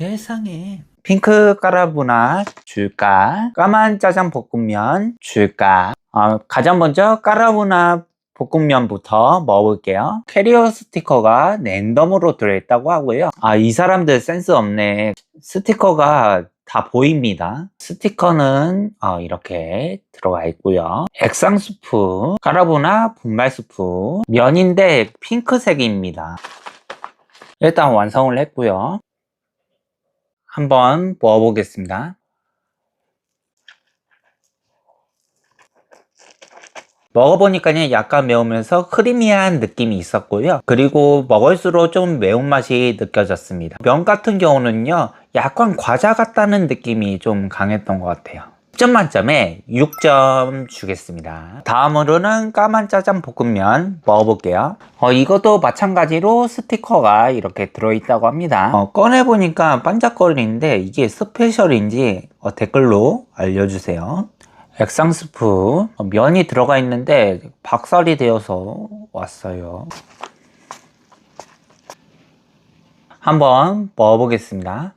세상에. 핑크 까라보나 줄까? 까만 짜장 볶음면 줄까? 어, 가장 먼저 까라보나 볶음면부터 먹어볼게요. 캐리어 스티커가 랜덤으로 들어있다고 하고요. 아, 이 사람들 센스 없네. 스티커가 다 보입니다. 스티커는 어, 이렇게 들어가 있고요. 액상 스프, 까라보나 분말 스프, 면인데 핑크색입니다. 일단 완성을 했고요. 한번 먹어보겠습니다. 먹어보니까 약간 매우면서 크리미한 느낌이 있었고요. 그리고 먹을수록 좀 매운맛이 느껴졌습니다. 면 같은 경우는요, 약간 과자 같다는 느낌이 좀 강했던 것 같아요. 10점 만점에 6점 주겠습니다. 다음으로는 까만 짜장 볶음면 먹어볼게요. 어, 이것도 마찬가지로 스티커가 이렇게 들어있다고 합니다. 어, 꺼내보니까 반짝거리는데 이게 스페셜인지 어, 댓글로 알려주세요. 액상 스프 어, 면이 들어가 있는데 박살이 되어서 왔어요. 한번 먹어보겠습니다.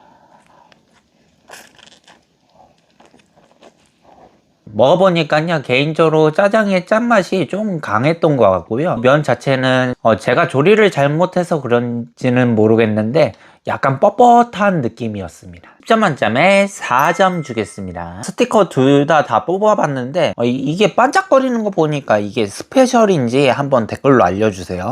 먹어보니까요 개인적으로 짜장의 짠맛이 좀 강했던 것 같고요. 면 자체는 어, 제가 조리를 잘못해서 그런지는 모르겠는데 약간 뻣뻣한 느낌이었습니다. 10점 만점에 4점 주겠습니다. 스티커 둘 다다 뽑아봤는데 어, 이- 이게 반짝거리는 거 보니까 이게 스페셜인지 한번 댓글로 알려주세요